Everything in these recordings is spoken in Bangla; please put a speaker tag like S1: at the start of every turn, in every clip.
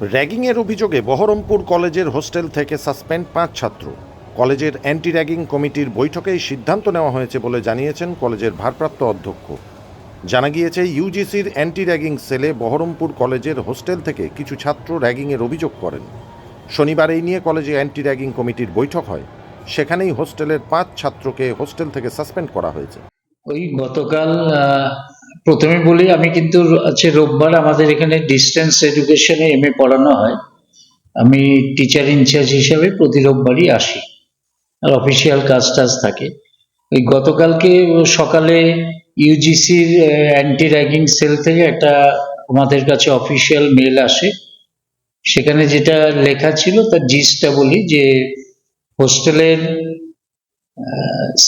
S1: র্যাগিংয়ের অভিযোগে বহরমপুর কলেজের হোস্টেল থেকে সাসপেন্ড পাঁচ ছাত্র। কলেজের অ্যান্টি র্যাগিং কমিটির বৈঠকেই সিদ্ধান্ত নেওয়া হয়েছে বলে জানিয়েছেন কলেজের ভারপ্রাপ্ত অধ্যক্ষ। জানা গিয়েছে ইউজিসির অ্যান্টি র্যাগিং সেলে বহরমপুর কলেজের হোস্টেল থেকে কিছু ছাত্র র্যাগিংয়ের অভিযোগ করেন। শনিবার এই নিয়ে কলেজে অ্যান্টি র্যাগিং কমিটির বৈঠক হয়। সেখানেই হোস্টেলের পাঁচ ছাত্রকে হোস্টেল থেকে সাসপেন্ড করা হয়েছে।
S2: ওই গতকাল প্রথমে বলি, আমি কিন্তু আছে রোববার আমাদের এখানে ডিস্টেন্স এডুকেশনে এম এ পড়ানো হয়। আমি টিচার ইনচার্জ হিসাবে প্রতি রোববারই আসি। আর অফিসিয়াল কাজ টাজ থাকে। ওই গতকালকে সকালে ইউজিসির অ্যান্টি র্যাগিং সেল থেকে একটা আমাদের কাছে অফিসিয়াল মেল আসে। সেখানে যেটা লেখা ছিল, তার জিসটা বলি যে হোস্টেলের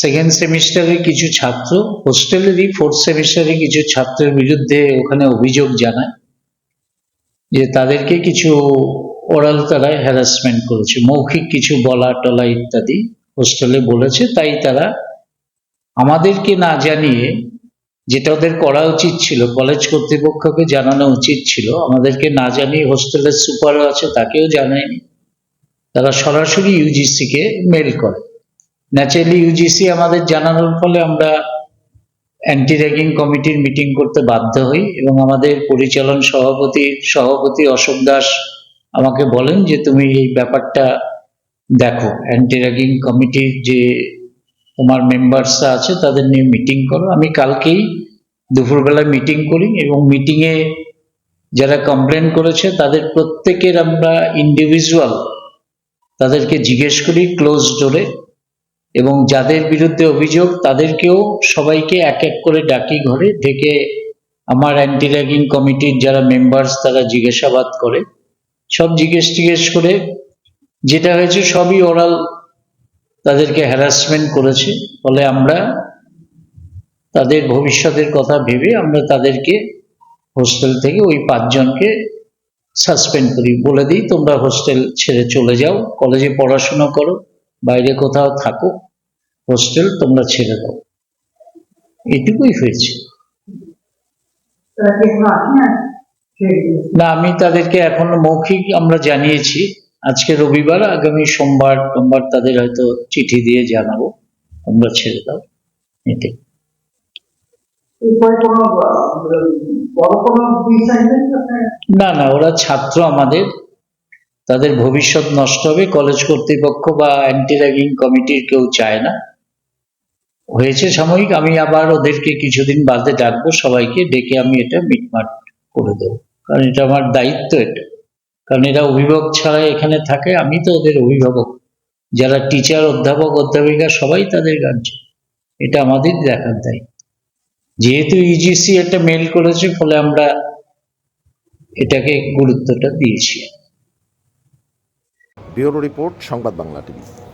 S2: সেকেন্ড সেমিস্টারের কিছু ছাত্র হোস্টেলেরই ফোর্থ সেমিস্টারে কিছু ছাত্রের বিরুদ্ধে ওখানে অভিযোগ জানায় যে তাদেরকে কিছু ওরাল তারা হ্যারাসমেন্ট করেছে, মৌখিক কিছু বলা টলা ইত্যাদি হোস্টেলে বলেছে, তাই তারা আমাদেরকে না জানিয়ে যেটা ওদের করা উচিত ছিল কলেজ কর্তৃপক্ষকে জানানো উচিত ছিল, আমাদেরকে না জানিয়ে হোস্টেলের সুপারও আছে, তাকেও জানায়নি। তারা সরাসরি ইউজিসিকে মেল করে। ন্যাচারালি ইউজিসি আমাদের জানানোর ফলে আমরা অ্যান্টি র্যাগিং কমিটির মিটিং করতে বাধ্য হই এবং আমাদের পরিচালন সভাপতি সভাপতি অশোক দাস আমাকে বলেন যে তুমি এই ব্যাপারটা দেখো। অ্যান্টি র্যাগিং কমিটির যে তোমার মেম্বার্সরা আছে, তাদের নিয়ে মিটিং করো। আমি কালকেই দুপুরবেলায় মিটিং করি এবং মিটিংয়ে যারা কমপ্লেন করেছে, তাদের প্রত্যেকের আমরা ইন্ডিভিজুয়াল তাদেরকে জিজ্ঞেস করি ক্লোজ ডোরে এবং যাদের বিরুদ্ধে অভিযোগ, তাদেরকেও সবাইকে এক এক করে ডাকি ঘরে, ডেকে আমার অ্যান্টি র্যাগিং কমিটির যারা মেম্বার্স তারা জিজ্ঞাসাবাদ করে। সব জিজ্ঞেস টিজ্ঞেস করে। যেটা হয়েছে, সবই ওরাল তাদেরকে হ্যারাসমেন্ট করেছে। ফলে আমরা তাদের ভবিষ্যতের কথা ভেবে আমরা তাদেরকে হোস্টেল থেকে ওই পাঁচজনকে সাসপেন্ড করি। বলে দিই, তোমরা হোস্টেল ছেড়ে চলে যাও। কলেজে পড়াশোনা করো, বাইরে কোথাও থাকো। হোস্টেল তোমরা ছেড়ে দাও। এটুকুই হয়েছে।
S3: না
S2: আমি তাদেরকে এখন মৌখিক আমরা জানিয়েছি আজকে রবিবার আগামী সোমবার সোমবার তাদের হয়তো চিঠি দিয়ে জানাব। তোমরা ছেড়ে দাও এটাই। না না ওরা ছাত্র আমাদের। তাদের ভবিষ্যৎ নষ্ট হবে কলেজ কর্তৃপক্ষ বা অ্যান্টি র্যাগিং কমিটির কেউ চায় না। হয়েছে সাময়িক, আমি আবার ওদেরকে কিছুদিন বাদে ডাকবো, সবাইকে ডেকে আমি এটা মিটমাট করে দেবো। কারণ এটা আমার দায়িত্ব এটা। কারণ এরা অভিভাবক ছাড়া এখানে থাকে, আমি তো ওদের অভিভাবক। যারা টিচার অধ্যাপক, অধ্যাপিকা, সবাই তাদের গার্জেন এটা আমাদের দেখার দায়িত্ব। যেহেতু ইউজিসি একটা মেল করেছে, ফলে আমরা এটাকে গুরুত্বটা দিয়েছি।
S1: ব্যুরো রিপোর্ট, সংবাদ বাংলা টিভি।